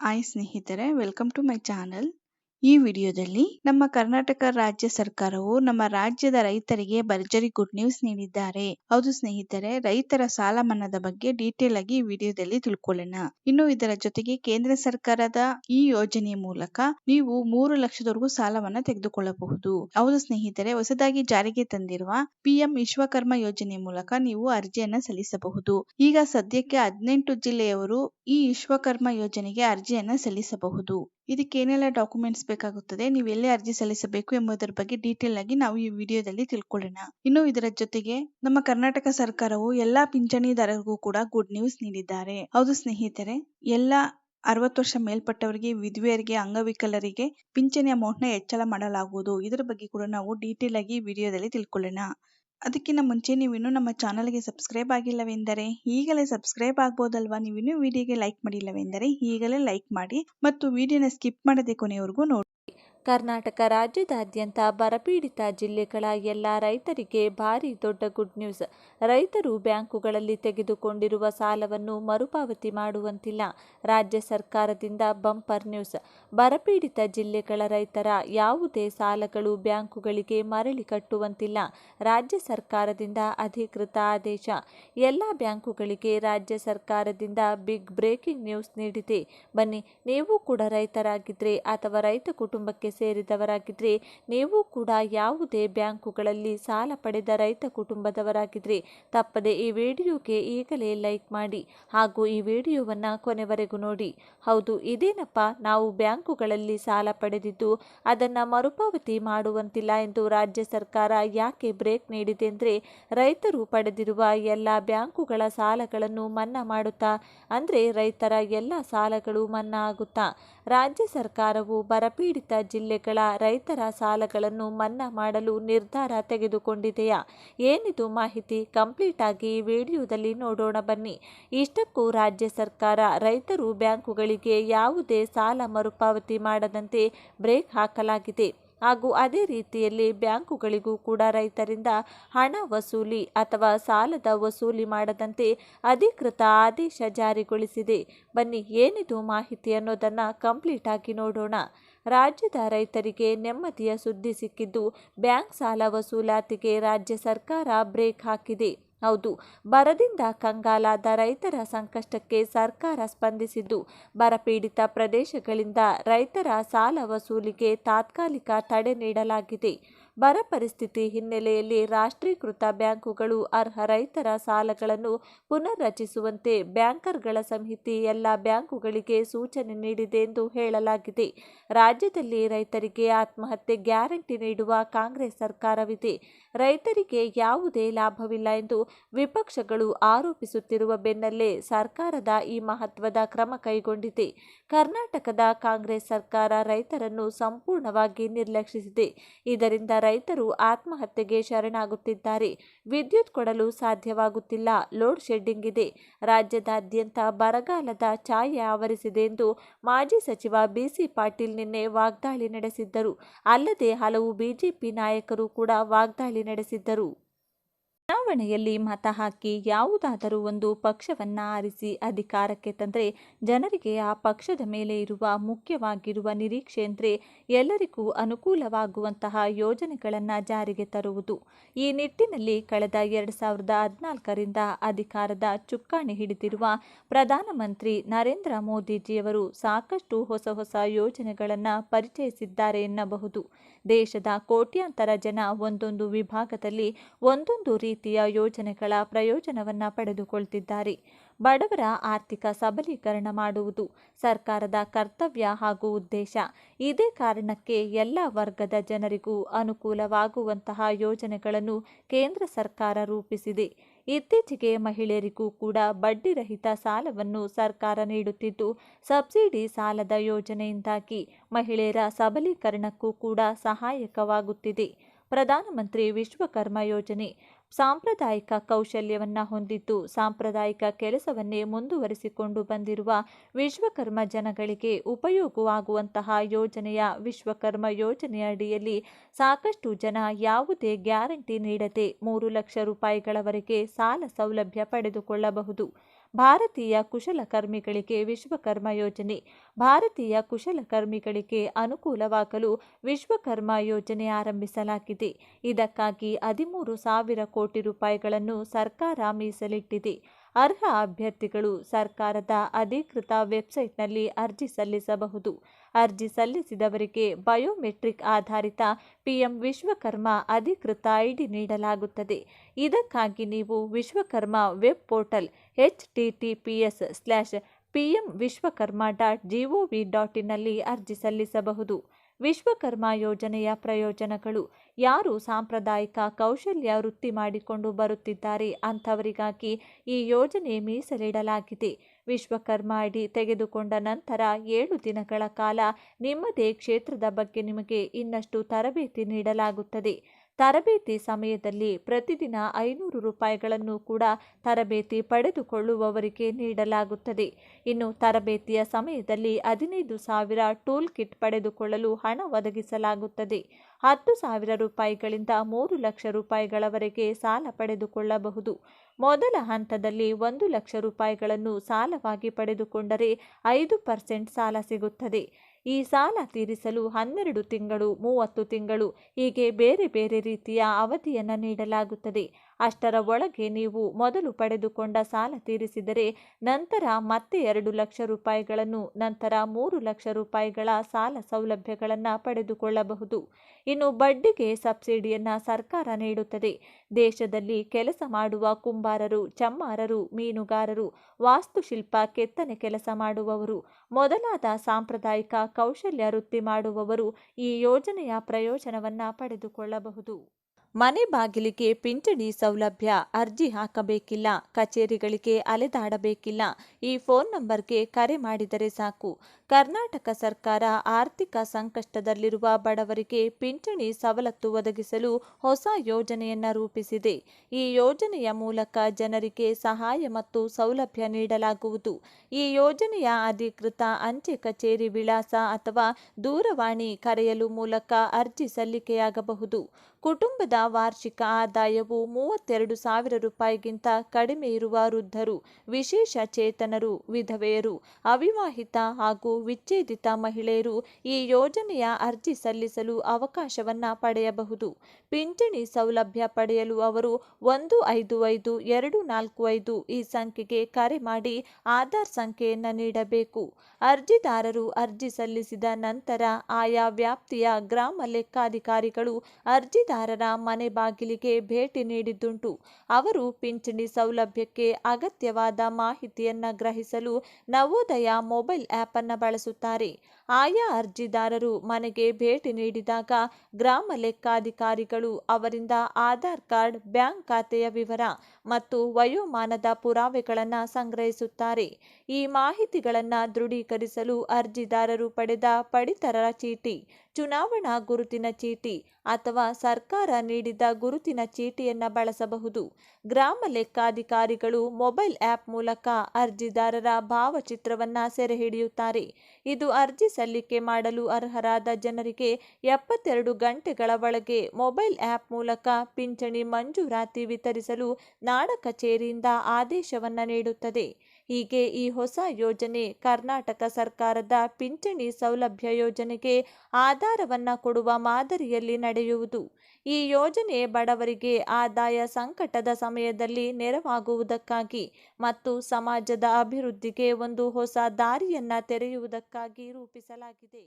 Hi ಸ್ನೇಹಿತರೆ welcome to my channel ಈ ವಿಡಿಯೋದಲ್ಲಿ ನಮ್ಮ ಕರ್ನಾಟಕ ರಾಜ್ಯ ಸರ್ಕಾರವು ನಮ್ಮ ರಾಜ್ಯದ ರೈತರಿಗೆ ಭರ್ಜರಿ ಗುಡ್ ನ್ಯೂಸ್ ನೀಡಿದ್ದಾರೆ. ಹೌದು ಸ್ನೇಹಿತರೆ, ರೈತರ ಸಾಲ ಮನ್ನಾದ ಬಗ್ಗೆ ಡೀಟೇಲ್ ಆಗಿ ಈ ವಿಡಿಯೋದಲ್ಲಿ ತಿಳ್ಕೊಳ್ಳೋಣ. ಇನ್ನು ಇದರ ಜೊತೆಗೆ ಕೇಂದ್ರ ಸರ್ಕಾರದ ಈ ಯೋಜನೆಯ ಮೂಲಕ ನೀವು ಮೂರು ಲಕ್ಷದವರೆಗೂ ಸಾಲವನ್ನ ತೆಗೆದುಕೊಳ್ಳಬಹುದು. ಹೌದು ಸ್ನೇಹಿತರೆ, ಹೊಸದಾಗಿ ಜಾರಿಗೆ ತಂದಿರುವ ಪಿಎಂ ವಿಶ್ವಕರ್ಮ ಯೋಜನೆ ಮೂಲಕ ನೀವು ಅರ್ಜಿಯನ್ನ ಸಲ್ಲಿಸಬಹುದು. ಈಗ ಸದ್ಯಕ್ಕೆ ಹದಿನೆಂಟು ಜಿಲ್ಲೆಯವರು ಈ ವಿಶ್ವಕರ್ಮ ಯೋಜನೆಗೆ ಅರ್ಜಿಯನ್ನ ಸಲ್ಲಿಸಬಹುದು. ಇದಕ್ಕೆ ಏನೆಲ್ಲ ಡಾಕ್ಯುಮೆಂಟ್ಸ್ ಬೇಕಾಗುತ್ತದೆ, ನೀವು ಎಲ್ಲಿ ಅರ್ಜಿ ಸಲ್ಲಿಸಬೇಕು ಎಂಬುದರ ಬಗ್ಗೆ ಡೀಟೇಲ್ ಆಗಿ ನಾವು ಈ ವಿಡಿಯೋದಲ್ಲಿ ತಿಳ್ಕೊಳ್ಳೋಣ. ಇನ್ನು ಇದರ ಜೊತೆಗೆ ನಮ್ಮ ಕರ್ನಾಟಕ ಸರ್ಕಾರವು ಎಲ್ಲಾ ಪಿಂಚಣಿದಾರರಿಗೂ ಕೂಡ ಗುಡ್ ನ್ಯೂಸ್ ನೀಡಿದ್ದಾರೆ. ಹೌದು ಸ್ನೇಹಿತರೆ, ಎಲ್ಲ ಅರವತ್ತು ವರ್ಷ ಮೇಲ್ಪಟ್ಟವರಿಗೆ, ವಿಧವೆಯರಿಗೆ, ಅಂಗವಿಕಲರಿಗೆ ಪಿಂಚಣಿ ಅಮೌಂಟ್ನ ಹೆಚ್ಚಳ ಮಾಡಲಾಗುವುದು. ಇದರ ಬಗ್ಗೆ ಕೂಡ ನಾವು ಡೀಟೇಲ್ ಆಗಿ ವಿಡಿಯೋದಲ್ಲಿ ತಿಳ್ಕೊಳ್ಳೋಣ. ಅದಕ್ಕಿಂತ ಮುಂಚೆ ನೀವು ಇನ್ನೂ ನಮ್ಮ ಚಾನಲ್ಗೆ ಸಬ್ಸ್ಕ್ರೈಬ್ ಆಗಿಲ್ಲವೆಂದರೆ ಈಗಲೇ ಸಬ್ಸ್ಕ್ರೈಬ್ ಆಗ್ಬೋದಲ್ವಾ? ಇನ್ನೂ ವಿಡಿಯೋಗೆ ಲೈಕ್ ಮಾಡಿಲ್ಲವೆಂದರೆ ಈಗಲೇ ಲೈಕ್ ಮಾಡಿ ಮತ್ತು ವಿಡಿಯೋನ ಸ್ಕಿಪ್ ಮಾಡದೆ ಕೊನೆಯವರೆಗೂ ನೋಡಿ ಕರ್ನಾಟಕ ರಾಜ್ಯದಾದ್ಯಂತ ಬರಪೀಡಿತ ಜಿಲ್ಲೆಗಳ ಎಲ್ಲ ರೈತರಿಗೆ ಭಾರಿ ದೊಡ್ಡ ಗುಡ್ ನ್ಯೂಸ್. ರೈತರು ಬ್ಯಾಂಕುಗಳಲ್ಲಿ ತೆಗೆದುಕೊಂಡಿರುವ ಸಾಲವನ್ನು ಮರುಪಾವತಿ ಮಾಡುವಂತಿಲ್ಲ. ರಾಜ್ಯ ಸರ್ಕಾರದಿಂದ ಬಂಪರ್ ನ್ಯೂಸ್. ಬರಪೀಡಿತ ಜಿಲ್ಲೆಗಳ ರೈತರ ಯಾವುದೇ ಸಾಲಗಳು ಬ್ಯಾಂಕುಗಳಿಗೆ ಮರಳಿ ಕಟ್ಟುವಂತಿಲ್ಲ. ರಾಜ್ಯ ಸರ್ಕಾರದಿಂದ ಅಧಿಕೃತ ಆದೇಶ. ಎಲ್ಲ ಬ್ಯಾಂಕುಗಳಿಗೆ ರಾಜ್ಯ ಸರ್ಕಾರದಿಂದ ಬಿಗ್ ಬ್ರೇಕಿಂಗ್ ನ್ಯೂಸ್ ನೀಡಿದೆ. ಬನ್ನಿ, ನೀವು ಕೂಡ ರೈತರಾಗಿದ್ದರೆ ಅಥವಾ ರೈತ ಕುಟುಂಬಕ್ಕೆ ಸೇರಿದವರಾಗಿದ್ದರೆ ನೀವು ಕೂಡ ಯಾವುದೇ ಬ್ಯಾಂಕುಗಳಲ್ಲಿ ಸಾಲ ಪಡೆದ ರೈತ ಕುಟುಂಬದವರಾಗಿದ್ದರೆ ತಪ್ಪದೆ ಈ ವಿಡಿಯೋಗೆ ಈಗಲೇ ಲೈಕ್ ಮಾಡಿ ಹಾಗೂ ಈ ವಿಡಿಯೋವನ್ನು ಕೊನೆವರೆಗೂ ನೋಡಿ. ಹೌದು, ಇದೇನಪ್ಪ, ನಾವು ಬ್ಯಾಂಕುಗಳಲ್ಲಿ ಸಾಲ ಪಡೆದಿದ್ದು ಅದನ್ನು ಮರುಪಾವತಿ ಮಾಡುವಂತಿಲ್ಲ ಎಂದು ರಾಜ್ಯ ಸರ್ಕಾರ ಯಾಕೆ ಬ್ರೇಕ್ ನೀಡಿದೆ ಅಂದರೆ, ರೈತರು ಪಡೆದಿರುವ ಎಲ್ಲ ಬ್ಯಾಂಕುಗಳ ಸಾಲಗಳನ್ನು ಮನ್ನಾ ಮಾಡುತ್ತಾ? ಅಂದರೆ ರೈತರ ಎಲ್ಲ ಸಾಲಗಳು ಮನ್ನಾ ಆಗುತ್ತಾ? ರಾಜ್ಯ ಸರ್ಕಾರವು ಬರಪೀಡಿತ ಜಿಲ್ಲೆಗಳ ರೈತರ ಸಾಲಗಳನ್ನು ಮನ್ನಾ ಮಾಡಲು ನಿರ್ಧಾರ ತೆಗೆದುಕೊಂಡಿದೆಯಾ? ಏನಿದು ಮಾಹಿತಿ? ಕಂಪ್ಲೀಟ್ ಆಗಿ ವಿಡಿಯೋದಲ್ಲಿ ನೋಡೋಣ ಬನ್ನಿ. ಇಷ್ಟಕ್ಕೂ ರಾಜ್ಯ ಸರ್ಕಾರ ರೈತರು ಬ್ಯಾಂಕುಗಳಿಗೆ ಯಾವುದೇ ಸಾಲ ಮರುಪಾವತಿ ಮಾಡದಂತೆ ಬ್ರೇಕ್ ಹಾಕಲಾಗಿದೆ. ಹಾಗೂ ಅದೇ ರೀತಿಯಲ್ಲಿ ಬ್ಯಾಂಕುಗಳಿಗೂ ಕೂಡ ರೈತರಿಂದ ಹಣ ವಸೂಲಿ ಅಥವಾ ಸಾಲದ ವಸೂಲಿ ಮಾಡದಂತೆ ಅಧಿಕೃತ ಆದೇಶ ಜಾರಿಗೊಳಿಸಿದೆ. ಬನ್ನಿ, ಏನಿದು ಮಾಹಿತಿ ಅನ್ನೋದನ್ನು ಕಂಪ್ಲೀಟ್ ಆಗಿ ನೋಡೋಣ. ರಾಜ್ಯದ ರೈತರಿಗೆ ನೆಮ್ಮದಿಯ ಸುದ್ದಿ ಸಿಕ್ಕಿದ್ದು ಬ್ಯಾಂಕ್ ಸಾಲ ವಸೂಲಾತಿಗೆ ರಾಜ್ಯ ಸರ್ಕಾರ ಬ್ರೇಕ್ ಹಾಕಿದೆ. ಹೌದು, ಬರದಿಂದ ಕಂಗಾಲಾದ ರೈತರ ಸಂಕಷ್ಟಕ್ಕೆ ಸರ್ಕಾರ ಸ್ಪಂದಿಸಿದ್ದು, ಬರಪೀಡಿತ ಪ್ರದೇಶಗಳಿಂದ ರೈತರ ಸಾಲ ವಸೂಲಿಗೆ ತಾತ್ಕಾಲಿಕ ತಡೆ ನೀಡಲಾಗಿದೆ. ಬರ ಪರಿಸ್ಥಿತಿ ಹಿನ್ನೆಲೆಯಲ್ಲಿ ರಾಷ್ಟ್ರೀಕೃತ ಬ್ಯಾಂಕುಗಳು ಅರ್ಹ ರೈತರ ಸಾಲಗಳನ್ನು ಪುನರ್ರಚಿಸುವಂತೆ ಬ್ಯಾಂಕರ್ಗಳ ಸಮಿತಿ ಎಲ್ಲ ಬ್ಯಾಂಕುಗಳಿಗೆ ಸೂಚನೆ ನೀಡಿದೆ ಎಂದು ಹೇಳಲಾಗಿದೆ. ರಾಜ್ಯದಲ್ಲಿ ರೈತರಿಗೆ ಆತ್ಮಹತ್ಯೆ ಗ್ಯಾರಂಟಿ ನೀಡುವ ಕಾಂಗ್ರೆಸ್ ಸರ್ಕಾರವಿದೆ. ರೈತರಿಗೆ ಯಾವುದೇ ಲಾಭವಿಲ್ಲ ಎಂದು ವಿಪಕ್ಷಗಳು ಆರೋಪಿಸುತ್ತಿರುವ ಬೆನ್ನಲ್ಲೇ ಸರ್ಕಾರದ ಈ ಮಹತ್ವದ ಕ್ರಮ ಕೈಗೊಂಡಿದೆ. ಕರ್ನಾಟಕದ ಕಾಂಗ್ರೆಸ್ ಸರ್ಕಾರ ರೈತರನ್ನು ಸಂಪೂರ್ಣವಾಗಿ ನಿರ್ಲಕ್ಷಿಸಿದೆ. ಇದರಿಂದ ರೈತರು ಆತ್ಮಹತ್ಯೆಗೆ ಶರಣಾಗುತ್ತಿದ್ದಾರೆ. ವಿದ್ಯುತ್ ಕೊಡಲು ಸಾಧ್ಯವಾಗುತ್ತಿಲ್ಲ. ಲೋಡ್ ಶೆಡ್ಡಿಂಗ್ ಇದೆ. ರಾಜ್ಯದಾದ್ಯಂತ ಬರಗಾಲದ ಛಾಯೆ ಆವರಿಸಿದೆ ಎಂದು ಮಾಜಿ ಸಚಿವ ಬಿಸಿ ಪಾಟೀಲ್ ನಿನ್ನೆ ವಾಗ್ದಾಳಿ ನಡೆಸಿದ್ದರು. ಅಲ್ಲದೆ ಹಲವು ಬಿಜೆಪಿ ನಾಯಕರು ಕೂಡ ವಾಗ್ದಾಳಿ ನಡೆಸಿದ್ದರು. ಚುನಾವಣೆಯಲ್ಲಿ ಮತ ಹಾಕಿ ಯಾವುದಾದರೂ ಒಂದು ಪಕ್ಷವನ್ನ ಆರಿಸಿ ಅಧಿಕಾರಕ್ಕೆ ತಂದರೆ ಜನರಿಗೆ ಆ ಪಕ್ಷದ ಮೇಲೆ ಇರುವ ಮುಖ್ಯವಾಗಿರುವ ನಿರೀಕ್ಷೆ ಅಂದರೆ ಎಲ್ಲರಿಗೂ ಅನುಕೂಲವಾಗುವಂತಹ ಯೋಜನೆಗಳನ್ನು ಜಾರಿಗೆ ತರುವುದು. ಈ ನಿಟ್ಟಿನಲ್ಲಿ ಕಳೆದ ಎರಡು ಸಾವಿರದ ಹದಿನಾಲ್ಕರಿಂದ ಅಧಿಕಾರದ ಚುಕ್ಕಾಣಿ ಹಿಡಿದಿರುವ ಪ್ರಧಾನಮಂತ್ರಿ ನರೇಂದ್ರ ಮೋದಿಜಿಯವರು ಸಾಕಷ್ಟು ಹೊಸ ಹೊಸ ಯೋಜನೆಗಳನ್ನು ಪರಿಚಯಿಸಿದ್ದಾರೆ ಎನ್ನಬಹುದು. ದೇಶದ ಕೋಟ್ಯಾಂತರ ಜನ ಒಂದೊಂದು ವಿಭಾಗದಲ್ಲಿ ಒಂದೊಂದು ರೀತಿಯ ಯೋಜನೆಗಳ ಪ್ರಯೋಜನವನ್ನು ಪಡೆದುಕೊಳ್ತಿದ್ದಾರೆ. ಬಡವರ ಆರ್ಥಿಕ ಸಬಲೀಕರಣ ಮಾಡುವುದು ಸರ್ಕಾರದ ಕರ್ತವ್ಯ ಹಾಗೂ ಉದ್ದೇಶ. ಇದೇ ಕಾರಣಕ್ಕೆ ಎಲ್ಲ ವರ್ಗದ ಜನರಿಗೂ ಅನುಕೂಲವಾಗುವಂತಹ ಯೋಜನೆಗಳನ್ನು ಕೇಂದ್ರ ಸರ್ಕಾರ ರೂಪಿಸಿದೆ. ಇತ್ತೀಚೆಗೆ ಮಹಿಳೆಯರಿಗೂ ಕೂಡ ಬಡ್ಡಿರಹಿತ ಸಾಲವನ್ನು ಸರ್ಕಾರ ನೀಡುತ್ತಿದ್ದು, ಸಬ್ಸಿಡಿ ಸಾಲದ ಯೋಜನೆಯಿಂದಾಗಿ ಮಹಿಳೆಯರ ಸಬಲೀಕರಣಕ್ಕೂ ಕೂಡ ಸಹಾಯಕವಾಗುತ್ತಿದೆ. ಪ್ರಧಾನಮಂತ್ರಿ ವಿಶ್ವಕರ್ಮ ಯೋಜನೆ ಸಾಂಪ್ರದಾಯಿಕ ಕೌಶಲ್ಯವನ್ನು ಹೊಂದಿದ್ದು ಸಾಂಪ್ರದಾಯಿಕ ಕೆಲಸವನ್ನೇ ಮುಂದುವರಿಸಿಕೊಂಡು ಬಂದಿರುವ ವಿಶ್ವಕರ್ಮ ಜನಗಳಿಗೆ ಉಪಯೋಗವಾಗುವಂತಹ ಯೋಜನೆಯ ವಿಶ್ವಕರ್ಮ ಯೋಜನೆಯ ಅಡಿಯಲ್ಲಿ ಸಾಕಷ್ಟು ಜನ ಯಾವುದೇ ಗ್ಯಾರಂಟಿ ನೀಡದೆ ಮೂರು ಲಕ್ಷ ರೂಪಾಯಿಗಳವರೆಗೆ ಸಾಲ ಸೌಲಭ್ಯ ಪಡೆದುಕೊಳ್ಳಬಹುದು. ಭಾರತೀಯ ಕುಶಲಕರ್ಮಿಗಳಿಗೆ ವಿಶ್ವಕರ್ಮ ಯೋಜನೆ, ಭಾರತೀಯ ಕುಶಲಕರ್ಮಿಗಳಿಗೆ ಅನುಕೂಲವಾಗಲು ವಿಶ್ವಕರ್ಮ ಯೋಜನೆ ಆರಂಭಿಸಲಾಗಿದೆ. ಇದಕ್ಕಾಗಿ ಹದಿಮೂರು ಸಾವಿರ ಕೋಟಿ ರೂಪಾಯಿಗಳನ್ನು ಸರ್ಕಾರ ಮೀಸಲಿಟ್ಟಿದೆ. ಅರ್ಹ ಅಭ್ಯರ್ಥಿಗಳು ಸರ್ಕಾರದ ಅಧಿಕೃತ ವೆಬ್ಸೈಟ್ನಲ್ಲಿ ಅರ್ಜಿ ಸಲ್ಲಿಸಬಹುದು. ಅರ್ಜಿ ಸಲ್ಲಿಸಿದವರಿಗೆ ಬಯೋಮೆಟ್ರಿಕ್ ಆಧಾರಿತ ಪಿಎಂ ವಿಶ್ವಕರ್ಮ ಅಧಿಕೃತ ಐಡಿ ನೀಡಲಾಗುತ್ತದೆ. ಇದಕ್ಕಾಗಿ ನೀವು Vishwakarma web portal H T T P S slash P M Vishwakarma dot dot ಇನ್ನಲ್ಲಿ ಅರ್ಜಿ ಸಲ್ಲಿಸಬಹುದು. ವಿಶ್ವಕರ್ಮ ಯೋಜನೆಯ ಪ್ರಯೋಜನಗಳು. ಯಾರು ಸಾಂಪ್ರದಾಯಿಕ ಕೌಶಲ್ಯ ವೃತ್ತಿ ಮಾಡಿಕೊಂಡು ಬರುತ್ತಿದ್ದಾರೆ ಅಂಥವರಿಗಾಗಿ ಈ ಯೋಜನೆ ಮೀಸಲಿಡಲಾಗಿದೆ. ವಿಶ್ವಕರ್ಮ ಅಡಿ ತೆಗೆದುಕೊಂಡ ನಂತರ ಏಳು ದಿನಗಳ ಕಾಲ ನಿಮ್ಮದೇ ಕ್ಷೇತ್ರದ ಬಗ್ಗೆ ನಿಮಗೆ ಇನ್ನಷ್ಟು ತರಬೇತಿ ನೀಡಲಾಗುತ್ತದೆ. ತರಬೇತಿ ಸಮಯದಲ್ಲಿ ಪ್ರತಿದಿನ ಐನೂರು ರೂಪಾಯಿಗಳನ್ನು ಕೂಡ ತರಬೇತಿ ಪಡೆದುಕೊಳ್ಳುವವರಿಗೆ ನೀಡಲಾಗುತ್ತದೆ. ಇನ್ನು ತರಬೇತಿಯ ಸಮಯದಲ್ಲಿ ಹದಿನೈದು ಸಾವಿರ ಟೂಲ್ ಕಿಟ್ ಪಡೆದುಕೊಳ್ಳಲು ಹಣ ಒದಗಿಸಲಾಗುತ್ತದೆ. ಹತ್ತು ಸಾವಿರ ರೂಪಾಯಿಗಳಿಂದ ಮೂರು ಲಕ್ಷ ರೂಪಾಯಿಗಳವರೆಗೆ ಸಾಲ ಪಡೆದುಕೊಳ್ಳಬಹುದು. ಮೊದಲ ಹಂತದಲ್ಲಿ ಒಂದು ಲಕ್ಷ ರೂಪಾಯಿಗಳನ್ನು ಸಾಲವಾಗಿ ಪಡೆದುಕೊಂಡರೆ ಐದು ಪರ್ಸೆಂಟ್ ಸಾಲ ಸಿಗುತ್ತದೆ. ಈ ಸಾಲ ತೀರಿಸಲು ಹನ್ನೆರಡು ತಿಂಗಳು ಮೂವತ್ತು ತಿಂಗಳು ಹೀಗೆ ಬೇರೆ ಬೇರೆ ರೀತಿಯ ಅವಧಿಯನ್ನು ನೀಡಲಾಗುತ್ತದೆ. ಅಷ್ಟರ ಒಳಗೆ ನೀವು ಮೊದಲು ಪಡೆದುಕೊಂಡ ಸಾಲ ತೀರಿಸಿದರೆ ನಂತರ ಮತ್ತೆ ಎರಡು ಲಕ್ಷ ರೂಪಾಯಿಗಳನ್ನು, ನಂತರ ಮೂರು ಲಕ್ಷ ರೂಪಾಯಿಗಳ ಸಾಲ ಸೌಲಭ್ಯಗಳನ್ನು ಪಡೆದುಕೊಳ್ಳಬಹುದು. ಇನ್ನು ಬಡ್ಡಿಗೆ ಸಬ್ಸಿಡಿಯನ್ನು ಸರ್ಕಾರ ನೀಡುತ್ತದೆ. ದೇಶದಲ್ಲಿ ಕೆಲಸ ಮಾಡುವ ಕುಂಬಾರರು, ಚಮ್ಮಾರರು, ಮೀನುಗಾರರು, ವಾಸ್ತುಶಿಲ್ಪ, ಕೆತ್ತನೆ ಕೆಲಸ ಮಾಡುವವರು, ಮೊದಲಾದ ಸಾಂಪ್ರದಾಯಿಕ ಕೌಶಲ್ಯ ವೃತ್ತಿ ಮಾಡುವವರು ಈ ಯೋಜನೆಯ ಪ್ರಯೋಜನವನ್ನು ಪಡೆದುಕೊಳ್ಳಬಹುದು. ಮನೆ ಬಾಗಿಲಿಗೆ ಪಿಂಚಣಿ ಸೌಲಭ್ಯ ಅರ್ಜಿ ಹಾಕಬೇಕಿಲ್ಲ, ಕಚೇರಿಗಳಿಗೆ ಅಲೆದಾಡಬೇಕಿಲ್ಲ. ಈ ಫೋನ್ ನಂಬರ್ಗೆ ಕರೆ ಮಾಡಿದರೆ ಸಾಕು. ಕರ್ನಾಟಕ ಸರ್ಕಾರ ಆರ್ಥಿಕ ಸಂಕಷ್ಟದಲ್ಲಿರುವ ಬಡವರಿಗೆ ಪಿಂಚಣಿ ಸವಲತ್ತು ಒದಗಿಸಲು ಹೊಸ ಯೋಜನೆಯನ್ನು ರೂಪಿಸಿದೆ. ಈ ಯೋಜನೆಯ ಮೂಲಕ ಜನರಿಗೆ ಸಹಾಯ ಮತ್ತು ಸೌಲಭ್ಯ ನೀಡಲಾಗುವುದು. ಈ ಯೋಜನೆಯ ಅಧಿಕೃತ ಅಂಚೆ ಕಚೇರಿ ವಿಳಾಸ ಅಥವಾ ದೂರವಾಣಿ ಕರೆಯಲು ಮೂಲಕ ಅರ್ಜಿ ಸಲ್ಲಿಕೆಯಾಗಬಹುದು. ಕುಟುಂಬದ ವಾರ್ಷಿಕ ಆದಾಯವು ಮೂವತ್ತೆರಡು ಸಾವಿರ ರೂಪಾಯಿಗಿಂತ ಕಡಿಮೆ ಇರುವ ವೃದ್ಧರು, ವಿಶೇಷ ಚೇತನರು, ವಿಧವೆಯರು, ಅವಿವಾಹಿತ ಹಾಗೂ ವಿಚ್ಛೇದಿತ ಮಹಿಳೆಯರು ಈ ಯೋಜನೆಯ ಅರ್ಜಿ ಸಲ್ಲಿಸಲು ಅವಕಾಶವನ್ನ ಪಡೆಯಬಹುದು. ಪಿಂಚಣಿ ಸೌಲಭ್ಯ ಪಡೆಯಲು ಅವರು ಒಂದು ಐದು ಐದು ಎರಡು ನಾಲ್ಕು ಐದು ಈ ಸಂಖ್ಯೆಗೆ ಕರೆ ಮಾಡಿ ಆಧಾರ್ ಸಂಖ್ಯೆಯನ್ನು ನೀಡಬೇಕು. ಅರ್ಜಿದಾರರು ಅರ್ಜಿ ಸಲ್ಲಿಸಿದ ನಂತರ ಆಯಾ ವ್ಯಾಪ್ತಿಯ ಗ್ರಾಮ ಲೆಕ್ಕಾಧಿಕಾರಿಗಳು ಅರ್ಜಿದಾರರ ಮನೆ ಬಾಗಿಲಿಗೆ ಭೇಟಿ ನೀಡಿದ್ದುಂಟು. ಅವರು ಪಿಂಚಣಿ ಸೌಲಭ್ಯಕ್ಕೆ ಅಗತ್ಯವಾದ ಮಾಹಿತಿಯನ್ನು ಗ್ರಹಿಸಲು ನವೋದಯ ಮೊಬೈಲ್ ಆ್ಯಪ್ ಅನ್ನು ಬಳಸುತ್ತಾರೆ. ಆಯಾ ಅರ್ಜಿದಾರರು ಮನೆಗೆ ಭೇಟಿ ನೀಡಿದಾಗ ಗ್ರಾಮ ಲೆಕ್ಕಾಧಿಕಾರಿಗಳು ಅವರಿಂದ ಆಧಾರ್ ಕಾರ್ಡ್, ಬ್ಯಾಂಕ್ ಖಾತೆಯ ವಿವರ ಮತ್ತು ವಯೋಮಾನದ ಪುರಾವೆಗಳನ್ನು ಸಂಗ್ರಹಿಸುತ್ತಾರೆ. ಈ ಮಾಹಿತಿಗಳನ್ನು ದೃಢೀಕರಿಸಲು ಅರ್ಜಿದಾರರು ಪಡೆದ ಪಡಿತರರ ಚೀಟಿ, ಚುನಾವಣಾ ಗುರುತಿನ ಚೀಟಿ ಅಥವಾ ಸರ್ಕಾರ ನೀಡಿದ ಗುರುತಿನ ಚೀಟಿಯನ್ನು ಬಳಸಬಹುದು. ಗ್ರಾಮ ಲೆಕ್ಕಾಧಿಕಾರಿಗಳು ಮೊಬೈಲ್ ಆ್ಯಪ್ ಮೂಲಕ ಅರ್ಜಿದಾರರ ಭಾವಚಿತ್ರವನ್ನು ಸೆರೆಹಿಡಿಯುತ್ತಾರೆ. ಇದು ಅರ್ಜಿ ಸಲ್ಲಿಕೆ ಮಾಡಲು ಅರ್ಹರಾದ ಜನರಿಗೆ ಎಪ್ಪತ್ತೆರಡು ಗಂಟೆಗಳ ಒಳಗೆ ಮೊಬೈಲ್ ಆ್ಯಪ್ ಮೂಲಕ ಪಿಂಚಣಿ ಮಂಜೂರಾತಿ ವಿತರಿಸಲು ನಾಡ ಕಚೇರಿಯಿಂದ ಆದೇಶವನ್ನು ನೀಡುತ್ತದೆ. ಹೀಗೆ ಈ ಹೊಸ ಯೋಜನೆ ಕರ್ನಾಟಕ ಸರ್ಕಾರದ ಪಿಂಚಣಿ ಸೌಲಭ್ಯ ಯೋಜನೆಗೆ ಆಧಾರವನ್ನು ಕೊಡುವ ಮಾದರಿಯಲ್ಲಿ ನಡೆಯುವುದು. ಈ ಯೋಜನೆ ಬಡವರಿಗೆ ಆದಾಯ ಸಂಕಟದ ಸಮಯದಲ್ಲಿ ನೆರವಾಗುವುದಕ್ಕಾಗಿ ಮತ್ತು ಸಮಾಜದ ಅಭಿವೃದ್ಧಿಗೆ ಒಂದು ಹೊಸ ದಾರಿಯನ್ನ ತೆರೆಯುವುದಕ್ಕಾಗಿ ರೂಪಿಸಲಾಗಿದೆ.